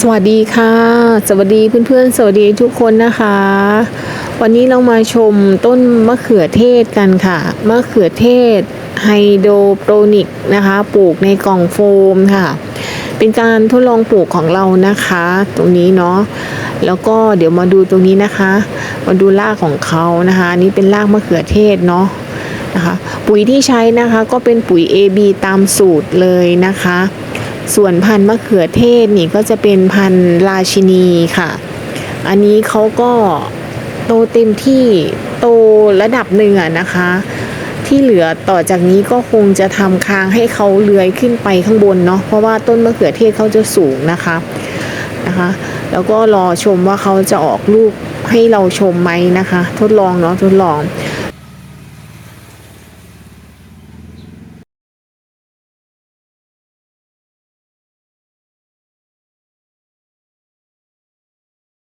สวัสดีค่ะ สวัสดีเพื่อนๆ สวัสดีทุกคนนะคะ วันนี้เรามาชมต้นมะเขือเทศกันค่ะ มะเขือเทศไฮโดรโปรนิกนะคะ ปลูกในกล่องโฟมค่ะ เป็นการทดลองปลูกของเรานะคะ ตรงนี้เนาะ แล้วก็เดี๋ยวมาดูตรงนี้นะคะ มาดูรากของเขานะคะนนี้เป็นรากมะเขือเทศเนาะนะคะ ปุ๋ยที่ใช้นะคะก็เป็นปุ๋ย AB ตามสูตรเลยนะคะ ส่วนพันธุ์มะเขือเทศนี่ก็จะเป็นพันธุ์ราชินีค่ะ อันนี้เขาก็โตเต็มที่โตระดับหนึ่งอะนะคะ ที่เหลือต่อจากนี้ก็คงจะทำคางให้เขาเลื้อยขึ้นไปข้างบนเนาะเพราะว่าต้นมะเขือเทศเขาจะสูงนะคะนะคะ แล้วก็รอชมว่าเขาจะออกลูกให้เราชมไหมนะคะ ทดลองเนาะทดลอง